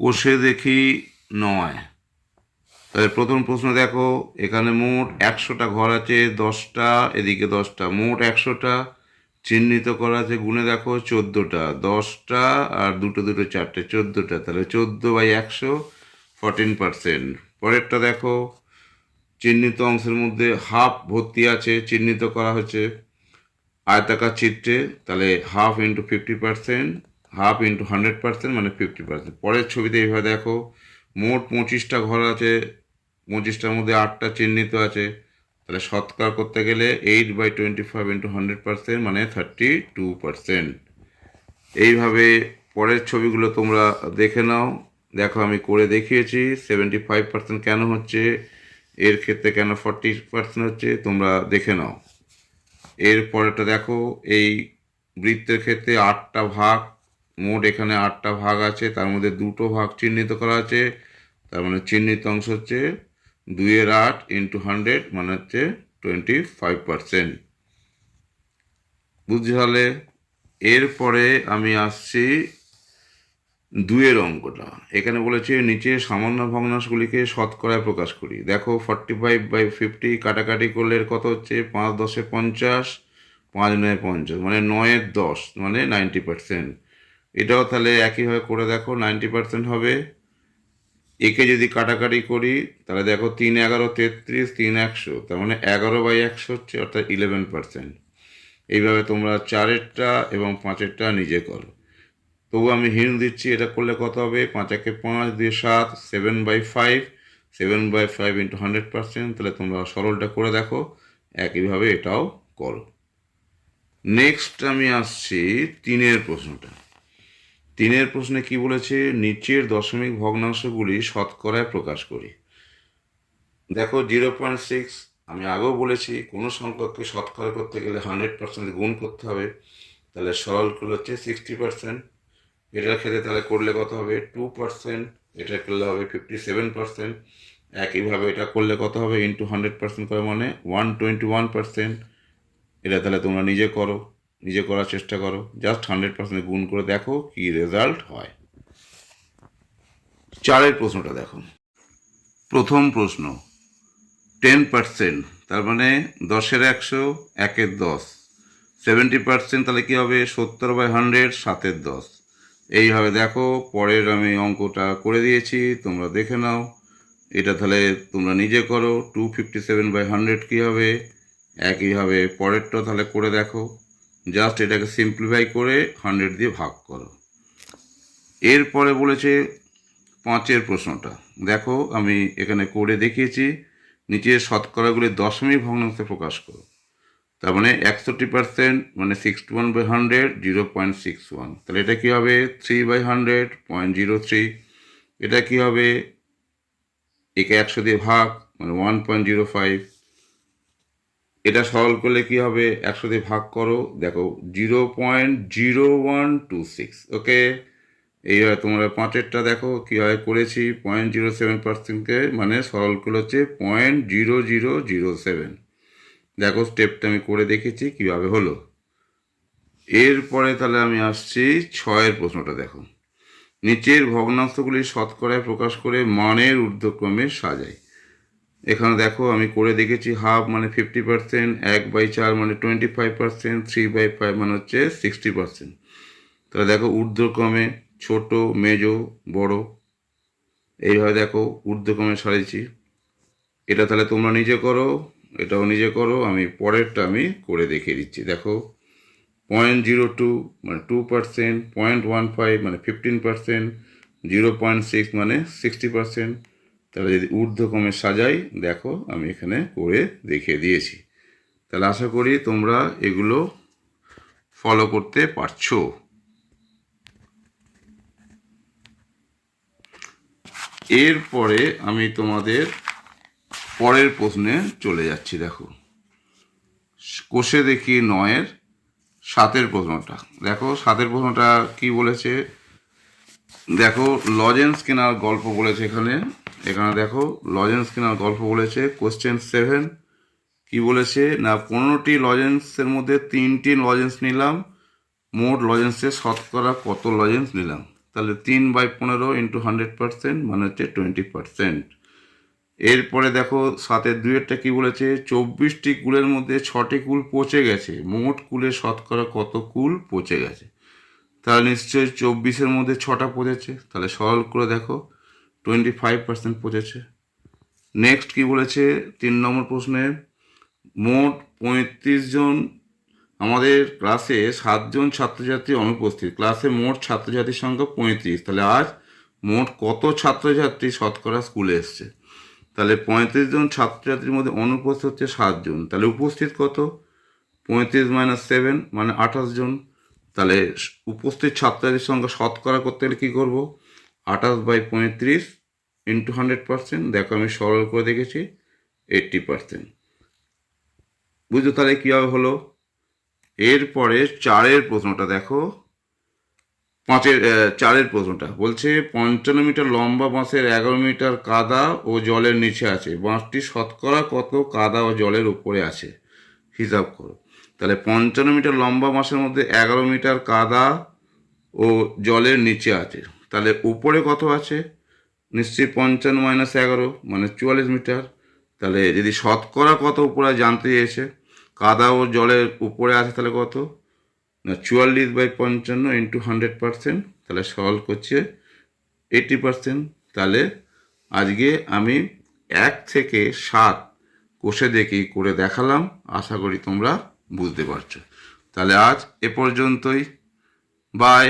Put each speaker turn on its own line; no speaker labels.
কোষে দেখি নয়। তাহলে প্রথম প্রশ্ন দেখো, এখানে মোট একশোটা ঘর আছে, দশটা, এদিকে দশটা, মোট একশোটা, চিহ্নিত করা আছে গুণে দেখো, চোদ্দোটা, দশটা আর দুটো দুটো, চারটে, চোদ্দোটা, তাহলে চোদ্দ বাই একশো ফর্টিন পার্সেন্ট পরেরটা দেখো, চিহ্নিত অংশের মধ্যে হাফ ভর্তি আছে, চিহ্নিত করা হচ্ছে, আয়তাকার চিত্রে, তাহলে half into fifty percent half into hundred percent মানে ফিফটি পার্সেন্ট। পরের ছবিতে এইভাবে দেখো, মোট পঁচিশটা ঘর আছে, পঁচিশটার মধ্যে আটটা চিহ্নিত আছে। তাহলে শতকরা করতে গেলে eight by twenty five into hundred percent মানে থার্টি টু পার্সেন্ট। এইভাবে পরের ছবিগুলো তোমরা দেখে নাও। দেখো, আমি করে দেখিয়েছি, সেভেন্টি ফাইভ পার্সেন্ট কেন হচ্ছে, এর ক্ষেত্রে কেন ফর্টি পার্সেন্ট হচ্ছে, তোমরা দেখে নাও। এর পরেরটা দেখো, এই বৃত্তের ক্ষেত্রে আটটা ভাগ মোট এখানে আটটা ভাগ আছে, তার মধ্যে দুটো ভাগ চিহ্নিত করা আছে, তার মানে চিহ্নিত অংশ হচ্ছে দুইয়ের আট ইন্টু হান্ড্রেড মানে হচ্ছে টোয়েন্টি ফাইভ পার্সেন্ট বুঝতে এরপরে আমি আসছি দুয়ের অঙ্কটা। এখানে বলেছে নিচে সামান্য ভগ্নাংশগুলিকে শতকরায় প্রকাশ করি। দেখো ফর্টি ফাইভ বাই ফিফটি কাটাকাটি করলে কত হচ্ছে? পাঁচ দশে পঞ্চাশ, পাঁচ নয় পঞ্চাশ মানে নয়ের দশ মানে নাইনটি পার্সেন্ট এটাও তাহলে একইভাবে করে দেখো নাইনটি পার্সেন্ট হবে। একে যদি কাটাকাটি করি, তাহলে দেখো তিন এগারো তেত্রিশ, তিন একশো। তার মানে এগারো বাই একশো হচ্ছে অর্থাৎ ইলেভেন পার্সেন্ট এইভাবে তোমরা চারেরটা এবং পাঁচেরটা নিজে করো। তবু আমি হিন্ট দিচ্ছি, এটা করলে কত হবে? পাঁচ একে পাঁচ দিয়ে সাত seven by five seven by five into hundred percent তাহলে তোমরা সরলটা করে দেখো। একইভাবে এটাও করো। নেক্সট আমি আসছি তিনের প্রশ্নটা। তিনের প্রশ্নে কি বলেছে, নিচের দশমিক ভগ্নাংশগুলি শতকরায় প্রকাশ করি। দেখো, জিরো পয়েন্ট সিক্স, আমি আগেও বলেছি, কোনো সংখ্যাকে শতকরা করতে গেলে হান্ড্রেড পার্সেন্ট গুণ করতে হবে। তাহলে সরল করলে হচ্ছে, সিক্সটি পার্সেন্ট। এটার ক্ষেত্রে তাহলে করলে কত হবে, টু পার্সেন্ট। এটা করলে হবে ফিফটি সেভেন পার্সেন্ট। একইভাবে এটা করলে কত হবে, ইন্টু হান্ড্রেড পার্সেন্ট করে মানে ওয়ান টোয়েন্টি ওয়ান পার্সেন্ট। এটা তাহলে তোমরা নিজে করো। নিজে করার চেষ্টা করো। জাস্ট হান্ড্রেড পার্সেন্ট গুণ করে দেখো কি রেজাল্ট হয়। চারের প্রশ্নটা দেখো। প্রথম প্রশ্ন টেন পার্সেন্ট তার মানে দশের একশো, একের দশ। সেভেন্টি পার্সেন্ট তাহলে কী হবে? সত্তর বাই হান্ড্রেড সাতের দশ। এইভাবে দেখো, পরের আমি অঙ্কটা করে দিয়েছি, তোমরা দেখে নাও। এটা তাহলে তোমরা নিজে করো। Two fifty seven by hundred কী হবে? একইভাবে পরেরটা তাহলে করে দেখো। জাস্ট এটাকে সিম্পলিফাই করে হান্ড্রেড দিয়ে ভাগ করো। এরপরে বলেছে পাঁচের প্রশ্নটা। দেখো, আমি এখানে করে দেখিয়েছি নিচে শতকরাগুলি দশমিক ভগ্নাংশে প্রকাশ করো। তার মানে একষট্টি পার্সেন্ট মানে sixty one by hundred zero point six one তাহলে এটা কী হবে? Three by hundred point zero three এটা কী হবে? একে একশো দিয়ে ভাগ মানে ওয়ান পয়েন্ট জিরো ফাইভ এটা সরল করলে কি হবে? একশো দিয়ে ভাগ করো। দেখো zero point zero one two six okay এইভাবে তোমরা পাঁচেরটা দেখো কীভাবে করেছি পয়েন্ট জিরো সেভেন পার্সেন্টকে মানে সরল করলে হচ্ছে point zero zero zero seven দেখো স্টেপটা আমি করে দেখেছি, কীভাবে হলো। এরপরে তাহলে আমি আসছি ছয়ের প্রশ্নটা দেখো। নিচের ভগ্নাংশগুলি শতকরায় প্রকাশ করে মানের ঊর্ধ্বক্রমে সাজাই এখানে দেখো, আমি করে দেখেছি হাফ মানে ফিফটি পার্সেন্ট এক বাই চার মানে twenty five percent three by five মানে হচ্ছে সিক্সটি পার্সেন্ট তাহলে দেখো, ঊর্ধ্বক্রমে ছোট, মেজো, বড়, এইভাবে দেখো, ঊর্ধ্বক্রমে সারিয়েছি এটা তাহলে তোমরা নিজে করো, এটাও নিজে করো, আমি পরেরটা আমি করে দেখিয়ে দিচ্ছি। দেখো পয়েন্ট জিরো টু মানে two percent point one five মানে fifteen percent zero point six মানে সিক্সটি পার্সেন্ট তাহলে যদি ঊর্ধ্বক্রমে সাজাই, দেখো আমি এখানে করে দেখিয়ে দিয়েছি। তাহলে আশা করি তোমরা এগুলো ফলো করতে পারছ। এরপরে আমি তোমাদের পরের প্রশ্নে চলে যাচ্ছি, দেখো। কোষে দেখি নয়ের সাতের প্রশ্নটা। দেখো, সাতের প্রশ্নটা কি বলেছে? দেখো লজেন্স কেনার গল্প বলেছে এখানে। এখানে দেখো লজেন্স কেনার গল্প বলেছে কোশ্চেন সেভেন কি বলেছে, না পনেরোটি লজেন্সের মধ্যে তিনটি লজেন্স নিলাম, মোট লজেন্সের শতকরা কত লজেন্স নিলাম? তাহলে তিন বাই পনেরো ইন্টু হান্ড্রেড পার্সেন্ট মানে হচ্ছে টোয়েন্টি পার্সেন্ট এরপরে দেখো, সাতের দুয়েরটা কি বলেছে, চব্বিশটি কুলের মধ্যে ছটি কুল পচে গেছে, মোট কুলের শতকরা কত কুল পচে গেছে? তাহলে নিশ্চয়ই চব্বিশের মধ্যে ছটা পচেছে, তাহলে সরল করে দেখো টোয়েন্টি ফাইভ পার্সেন্ট পচেছে নেক্সট কি বলেছে? তিন নম্বর প্রশ্নে, মোট পঁয়ত্রিশ জন আমাদের ক্লাসে সাতজন ছাত্রছাত্রী অনুপস্থিত। ক্লাসে মোট ছাত্রছাত্রীর সংখ্যা পঁয়ত্রিশ। তাহলে আজ মোট কত ছাত্রছাত্রী শতকরা স্কুলে এসছে? তাহলে পঁয়ত্রিশ জন ছাত্রছাত্রীর মধ্যে অনুপস্থিত হচ্ছে সাতজন তাহলে উপস্থিত কত? পঁয়ত্রিশ মাইনাস সেভেন মানে আঠাশ জন। তাহলে উপস্থিত ছাত্রছাত্রীর সংখ্যা শতকরা করতে গেলে কী করব? আঠাশ বাই পঁয়ত্রিশ ইন্টু হান্ড্রেড পার্সেন্ট দেখো আমি সরল করে দেখেছি এইট্টি পার্সেন্ট বুঝছ তাহলে কীভাবে হলো? এরপরে চারের প্রশ্নটা দেখো। পাঁচের চারের প্রশ্নটা। বলছে, পঞ্চান্ন মিটার লম্বা বাঁশের এগারো মিটার কাদা ও জলের নিচে আছে। বাঁশটি শতকরা কত কাদা ও জলের উপরে আছে? হিসাব করো। তাহলে পঞ্চান্ন মিটার লম্বা বাঁশের মধ্যে এগারো মিটার কাদা ও জলের নিচে আছে। তাহলে উপরে কত আছে? নিশ্চয়ই পঞ্চান্ন মাইনাস এগারো মানে চুয়াল্লিশ মিটার। তাহলে যদি শতকরা কত উপরে জানতে চেয়েছে। কাদা ও জলের উপরে আছে তাহলে কত? না, চুয়াল্লিশ বাই পঞ্চান্ন ইন্টু হান্ড্রেড পার্সেন্ট তাহলে সলভ করছে এইটি পার্সেন্ট তাহলে আজকে আমি এক থেকে সাত কোষে দেখি, করে দেখালাম। আশা করি তোমরা বুঝতে পারছ। তাহলে আজ এ পর্যন্তই। বাই